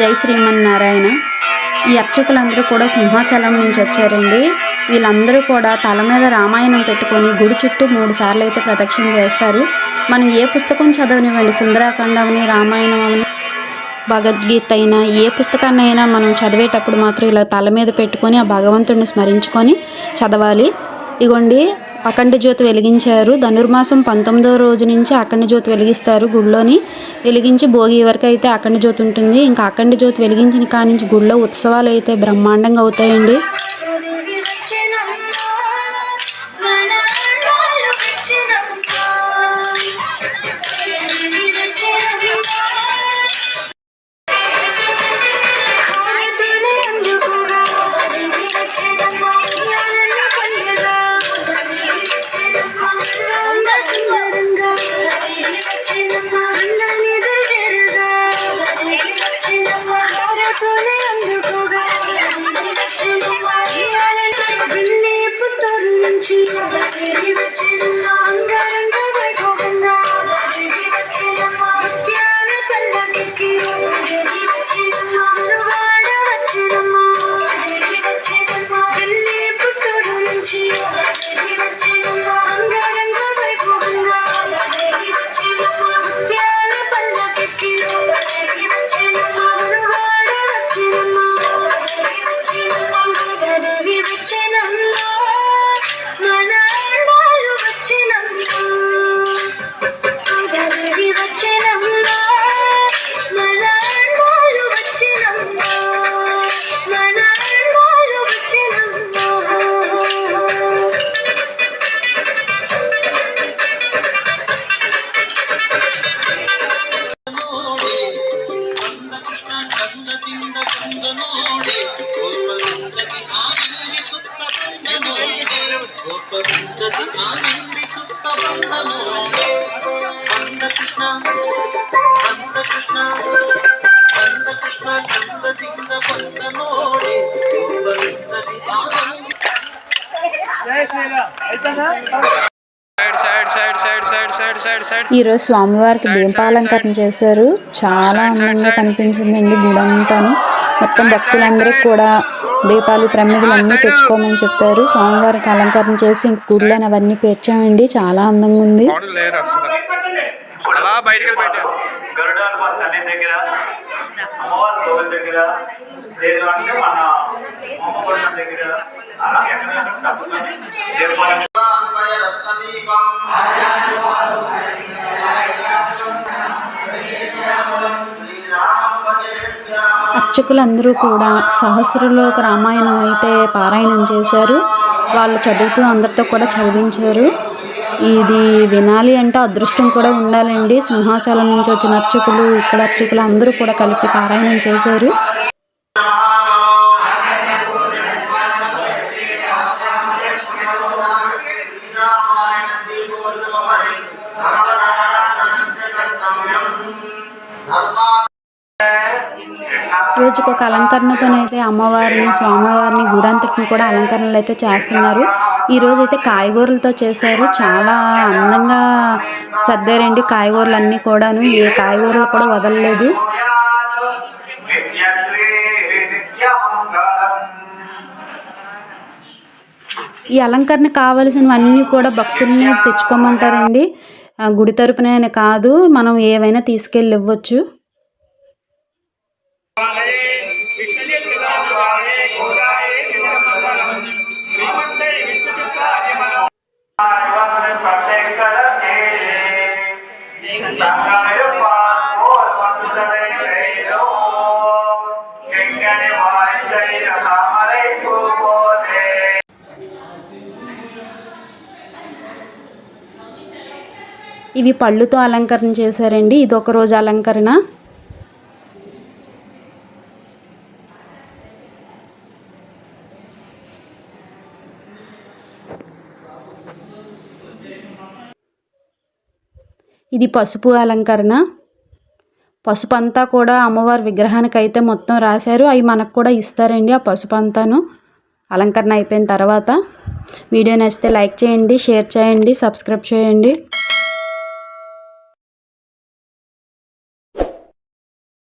జై శ్రీమన్నారాయణ. ఈ అర్చకులందరూ కూడా సింహాచలం నుంచి వచ్చారండి. వీళ్ళందరూ కూడా తల మీద రామాయణం పెట్టుకొని గుడి చుట్టూ మూడు సార్లు అయితే ప్రదక్షిణ చేస్తారు. మనం ఏ పుస్తకం చదవనివ్వండి సుందరాకాండ అవని రామాయణం అవని భగవద్గీత అయినా ఏ పుస్తకాన్ని అయినా మనం చదివేటప్పుడు మాత్రం ఇలా తల మీద పెట్టుకొని ఆ భగవంతుడిని స్మరించుకొని చదవాలి. ఇగోండి అఖండ జ్యోతి వెలిగించారు. ధనుర్మాసం పంతొమ్మిదో రోజు నుంచి అఖండ జ్యోతి వెలిగిస్తారు. గుడిలోని వెలిగించి భోగి వరకు అయితే అఖండ జ్యోతి ఉంటుంది. ఇంకా అఖండ జ్యోతి వెలిగించిన కానించి నుంచి గుడిలో ఉత్సవాలు అయితే బ్రహ్మాండంగా అవుతాయండి. ఈరోజు స్వామివారికి దీపాలంకరణ చేశారు. చాలా అందంగా కనిపించిందండి గుడి అంతాను మొత్తం భక్తులందరికీ కూడా దీపాలు ప్రమిదలు అన్నీ తెచ్చుకోమని చెప్పారు. స్వామివారికి అలంకరణ చేసి ఇంక గుడిలోని అవన్నీ పేర్చామండి. చాలా అందంగా ఉంది. అర్చకులందరూ కూడా సహస్రలోక రామాయణం అయితే పారాయణం చేశారు. వాళ్ళు చదువుతూ అందరితో కూడా చదివించారు. ఇది వినాలి అంటే అదృష్టం కూడా ఉండాలండి. సింహాచలం నుంచి వచ్చిన అర్చకులు ఇక్కడ అర్చకులు అందరూ కూడా కలిపి పారాయణం చేశారు. రోజుకి ఒక అలంకరణతోనైతే అమ్మవారిని స్వామివారిని గుడంతటిని కూడా అలంకరణలు అయితే చేస్తున్నారు. ఈ రోజు అయితే కాయగూరలతో చేశారు. చాలా అందంగా సర్దారండి కాయగూరలు అన్నీ కూడాను. ఏ కాయగూరలు కూడా వదలలేదు. ఈ అలంకరణ కావలసినవన్నీ కూడా భక్తుల్ని తెచ్చుకోమంటారండి. ఆ గుడి తరపునే కాదు మనం ఏవైనా తీసుకెళ్ళి ఇవ్వచ్చు ఇవి పళ్ళుతో అలంకరణ చేశారండి. ఇది ఒక రోజు అలంకరణ. ఇది పసుపు అలంకరణ. పసుపు అంతా కూడా అమ్మవారి విగ్రహానికి అయితే మొత్తం రాశారు. అవి మనకు కూడా ఇస్తారండి ఆ పసుపు అంతాను అలంకరణ అయిపోయిన తర్వాత వీడియో నచ్చితే లైక్ చేయండి షేర్ చేయండి సబ్స్క్రైబ్ చేయండి.